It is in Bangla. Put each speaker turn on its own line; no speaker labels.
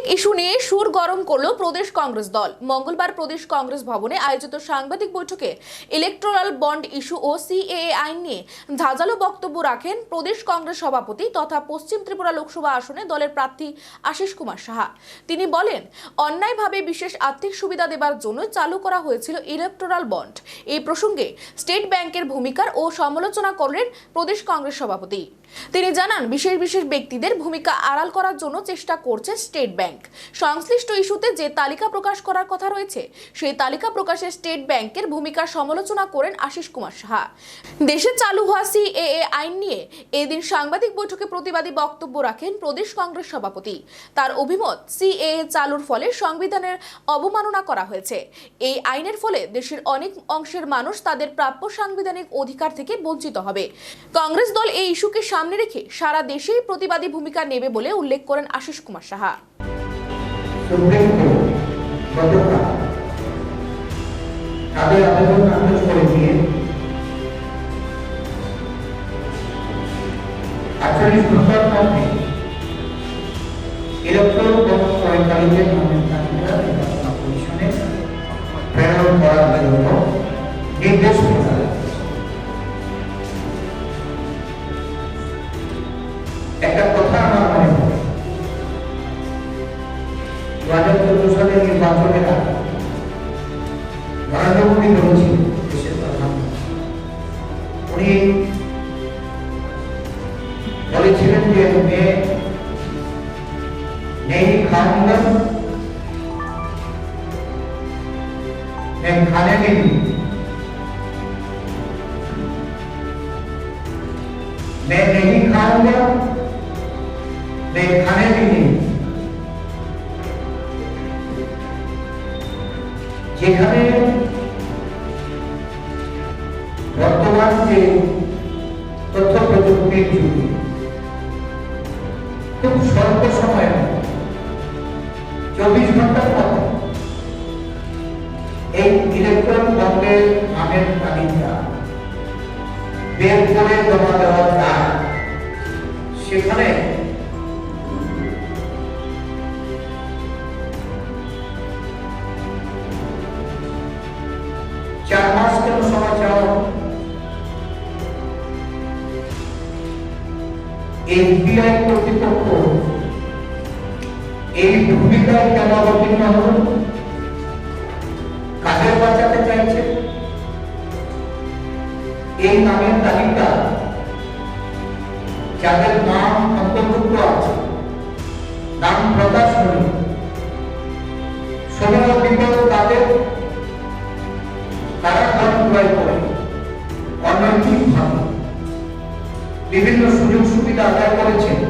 সাংবিধানিক ইস্যু নিয়ে সুর গরম করল প্রদেশ কংগ্রেস দল। মঙ্গলবার প্রদেশ কংগ্রেস ভবনে আয়োজিত সাংবাদিক বৈঠকে ইলেকট্রাল বন্ড ইস্যু ও সিএএ আইন নিয়ে ঝাঁঝালো বক্তব্য রাখেন প্রদেশ কংগ্রেস সভাপতি তথা পশ্চিম ত্রিপুরা লোকসভা আসনে দলের প্রার্থী আশিস কুমার সাহা। তিনি বলেন, অন্যায়ভাবে বিশেষ আর্থিক সুবিধা দেবার জন্য চালু করা হয়েছিল ইলেকট্রাল বন্ড এই প্রসঙ্গে স্টেট ব্যাংকের ভূমিকার ও সমালোচনা করলেন প্রদেশ কংগ্রেস সভাপতি। তিনি জানান, বিশেষ বিশেষ ব্যক্তিদের ভূমিকা আড়াল করার জন্য চেষ্টা করছে স্টেট ব্যাংক। সংশ্লিষ্ট ইস্যুতে যে তালিকা প্রকাশ করার কথা রয়েছে, সেই তালিকা প্রকাশে স্টেট ব্যাংকের ভূমিকার সমালোচনা করেন আশিস কুমার সাহা। দেশে চালু হওয়া সিএএ আইন নিয়ে এদিন সাংবাদিক বৈঠকে প্রতিবাদী বক্তব্য রাখেন প্রদেশ কংগ্রেস সভাপতি। তার অভিমত, সিএএ চালুর ফলে সংবিধানের অবমাননা করা হয়েছে। এই আইনের ফলে দেশের অনেক অংশের মানুষ তাদের প্রাপ্য সাংবিধানিক অধিকার থেকে বঞ্চিত হবে। কংগ্রেস দল এই ইস্যুকে সামনে রেখে সারা দেশেই প্রতিবাদী ভূমিকা নেবে বলে উল্লেখ করেন আশিস কুমার সাহা।
সুপ্রিম কোর্ট গতকাল তাদের আবেদন নাকচ করে দিয়ে আটচল্লিশ ঘণ্টার মধ্যে ইলেকট্রন পরিচালিতের নামের তালিকা নির্বাচন কমিশনে প্রেরণ করার জন্য নির্দেশ একটা দু হাজার চোদ্দ সালের নির্বাচনের আগে নরেন্দ্র মোদী বলেছিল দেশের প্রধানমন্ত্রী উনি বলেছিলেন যে मैं नहीं खाऊंगा मैं खाने में भी मैं नहीं खाऊंगा मैं खाने में नहीं যেখানে বর্তমান যে তথ্য প্রযুক্তির যুগে খুব স্বল্প সময়ে চব্বিশ ঘণ্টার মধ্যে এই ইলেকট্রন বন্ডের নামের তালিকা বের করে জমা দেওয়া চার মাস কেন সময় চাওয়া? এফবিআই কর্তৃপক্ষ এই ভূমিকায় কেন অবতীর্ণ হল? কাদের বাঁচাতে চাইছে? এই নামের তালিকা যাদের নাম অন্তর্ভুক্ত আছে, নাম প্রকাশ হল সময় অনৈতিকভাবে বিভিন্ন সুযোগ সুবিধা আদায় করেছে